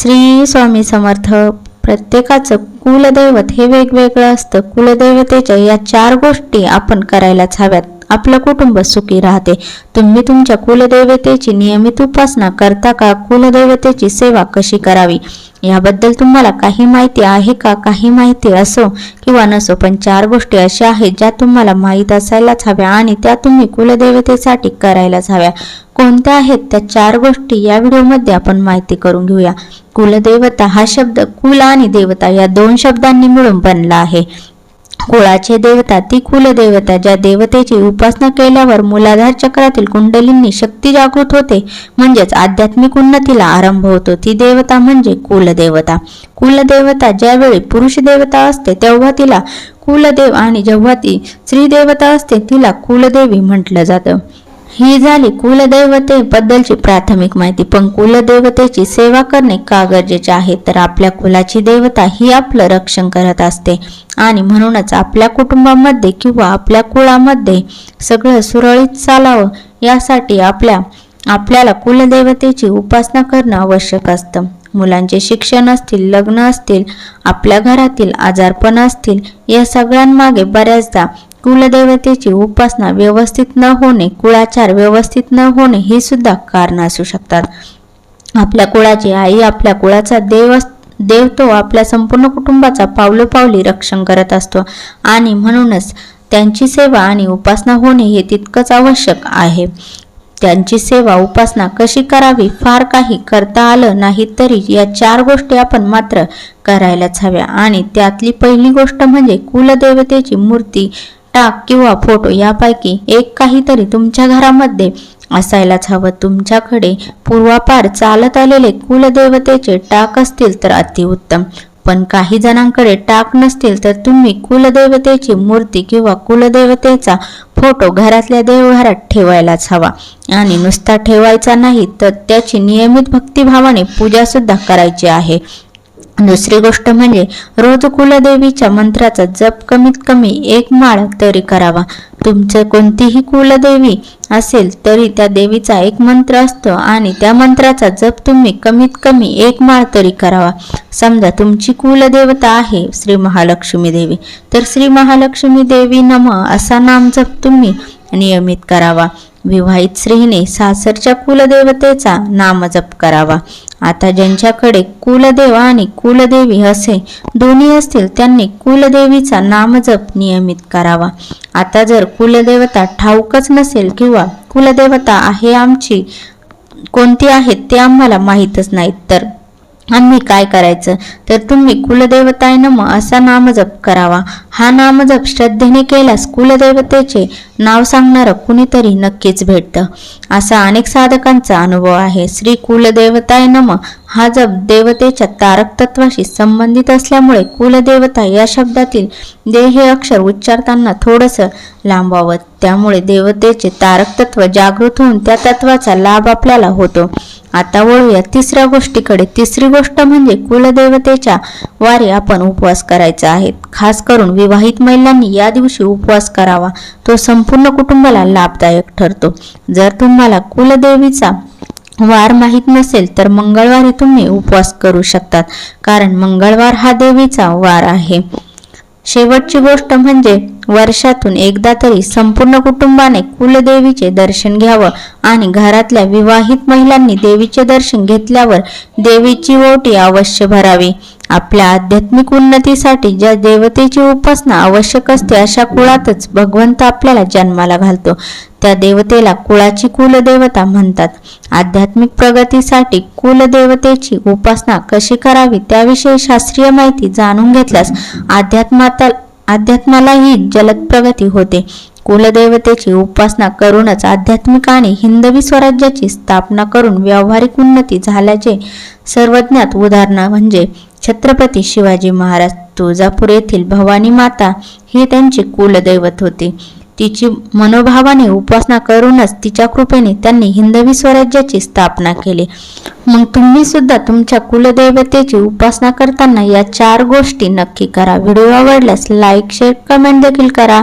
श्री स्वामी समर्थ प्रत्येकाचं कुलदैवत हे वेगवेगळं असतं. कुलदैवतेच्या या चार गोष्टी आपण करायलाच हव्यात. आपलं कुटुंब सुखी राहते. तुम्ही तुमच्या कुलदैवतेची नियमित उपासना करता का? कुलदैवतेची सेवा कशी करावी? याबद्दल तुम्हाला काही माहिती आहे का? काही माहिती असो किंवा नसो पण चार गोष्टी अशा आहेत ज्या तुम्हाला माहीत असायलाच हव्या आणि त्या तुम्ही कुलदैवतेसाठी करायलाच हव्या. कोणत्या आहेत त्या चार गोष्टी या व्हिडिओमध्ये आपण माहिती करून घेऊया. कुलदेवता हा शब्द कुल आणि देवता या दोन शब्दांनी मिळून बनला आहे. कुळाचे देवता ती कुलदेवता ज्या देवतेची उपासना केल्यावर मुलाधार चक्रातील कुंडलींनी शक्ती जागृत होते म्हणजेच आध्यात्मिक उन्नतीला आरंभ होतो. ती देवता म्हणजे कुलदेवता. कुलदेवता ज्यावेळी पुरुष देवता असते तेव्हा तिला कुलदेव आणि जेव्हा ती स्त्री देवता असते तिला कुलदेवी म्हटलं जातं. ही झाली कुलदैवतेबद्दलची प्राथमिक माहिती. पण कुलदेवतेची सेवा करणे का गरजेचे आहे? तर आपल्या कुलाची देवता ही आपलं रक्षण करत असते. आणि म्हणूनच आपल्या कुटुंबामध्ये किंवा आपल्या कुळामध्ये सगळं सुरळीत चालावं यासाठी आपल्या आपल्याला कुलदेवतेची उपासना करणं आवश्यक असतं. मुलांचे शिक्षण असतील लग्न असतील आपल्या घरातील आजारपण असतील या सगळ्यांमागे बऱ्याचदा कुलदेवतेची उपासना व्यवस्थित न होणे कुळाचार व्यवस्थित न होणे ही सुद्धा कारण असू शकतात. आपल्या कुळाची आई आपल्या कुळाचा देव देव तो आपल्या संपूर्ण कुटुंबाचा पावलोपावली रक्षण करत असतो आणि म्हणूनच त्यांची सेवा आणि उपासना होणे हे तितकंच आवश्यक आहे. त्यांची सेवा उपासना कशी करावी फार काही करता आलं नाही तरी या चार गोष्टी आपण मात्र करायलाच हव्या. आणि त्यातली पहिली गोष्ट म्हणजे कुलदेवतेची मूर्ती टाक किंवा फोटो यापैकी एक काहीतरी तुमच्या घरामध्ये असायलाच हवं. तुमच्याकडे पूर्वापार चालत आलेले कुलदेवतेचे टाक असतील तर अतिउत्तम. पण काही जणांकडे टाक नसतील तर तुम्ही कुलदेवतेची मूर्ती किंवा कुलदेवतेचा फोटो घरातल्या देवघरात ठेवायलाच हवा. आणि नुसता ठेवायचा नाही तर त्याची नियमित भक्तिभावाने पूजा सुद्धा करायची आहे. दुसरी गोष्ट म्हणजे रोज कुलदेवीच्या मंत्राचा जप कमीत कमी एक माळ तरी करावा. तुमचं कोणतीही कुलदेवी असेल तरी त्या देवीचा एक मंत्र असतो आणि त्या मंत्राचा जप तुम्ही कमीत कमी एक माळ तरी करावा. समजा तुमची कुलदेवता आहे श्री महालक्ष्मी देवी तर श्री महालक्ष्मी देवी नम असा नाम जप तुम्ही नियमित करावा. विवाहित स्त्रीने सासरच्या कुलदेवतेचा नामजप करावा. आता ज्यांच्याकडे कुलदेव आणि कुलदेवी असे दोन्ही असतील त्यांनी कुलदेवीचा नामजप नियमित करावा. आता जर कुलदेवता ठाऊकच नसेल किंवा कुलदेवता आहे आमची कोणती आहेत ते आम्हाला माहीतच नाहीत तर आम्ही काय करायचं? तर तुम्ही कुलदेवताय नम असा नामजप करावा. हा नामजप श्रद्धेने केल्यास कुलदेवतेचे नाव सांगणारं कुणीतरी नक्कीच भेटतं. असा अनेक साधकांचा अनुभव आहे. श्री कुलदेवताय नम हा जप देवतेच्या तारक तत्वाशी संबंधित असल्यामुळे कुलदेवता या शब्दातील दे हे अक्षर उच्चारताना थोडंसं लांबावं. त्यामुळे देवतेचे तारक तत्व जागृत होऊन त्या तत्वाचा लाभ आपल्याला होतो. आता वळूया तिसऱ्या गोष्टीकडे. तिसरी गोष्ट म्हणजे कुलदेवतेच्या वारी आपण उपवास करायचा आहे. खास करून विवाहित महिलांनी या दिवशी उपवास करावा. तो संपूर्ण कुटुंबाला लाभदायक ठरतो. जर तुम्हाला कुलदेवीचा वार माहीत नसेल तर मंगळवारी तुम्ही उपवास करू शकतात. कारण मंगळवार हा देवीचा वार आहे. शेवटची गोष्ट म्हणजे वर्षातून एकदा तरी संपूर्ण कुटुंबाने कुलदेवीचे दर्शन घ्यावं आणि घरातल्या विवाहित महिलांनी देवीचे दर्शन घेतल्यावर देवीची ओटी अवश्य भरावी. आपल्या आध्यात्मिक उन्नतीसाठी ज्या देवतेची उपासना आवश्यक असते अशा कुळातच भगवंत आपल्याला जन्माला घालतो. त्या देवतेला कुळाची कुलदेवता म्हणतात. आध्यात्मिक प्रगतीसाठी कुलदेवतेची उपासना कशी करावी त्याविषयी शास्त्रीय माहिती जाणून घेतल्यास अध्यात्माता अध्यात्मालाही जलद प्रगती होते. कुलदेवतेची उपासना करूनच आध्यात्मिक आणि हिंदवी स्वराज्याची स्थापना करून व्यावहारिक उन्नती झाल्याचे सर्वज्ञात उदाहरण म्हणजे छत्रपती शिवाजी महाराज तुळजापूर येथील भवानी माता ही त्यांची कुलदैवत होते. तिची मनोभावाने उपासना करूनच तिच्या कृपेने त्यांनी हिंदवी स्वराज्याची स्थापना केली. मग तुम्ही सुद्धा तुमच्या कुलदैवतेची उपासना करताना या चार गोष्टी नक्की करा. व्हिडिओ आवडल्यास लाईक शेअर कमेंट देखील करा.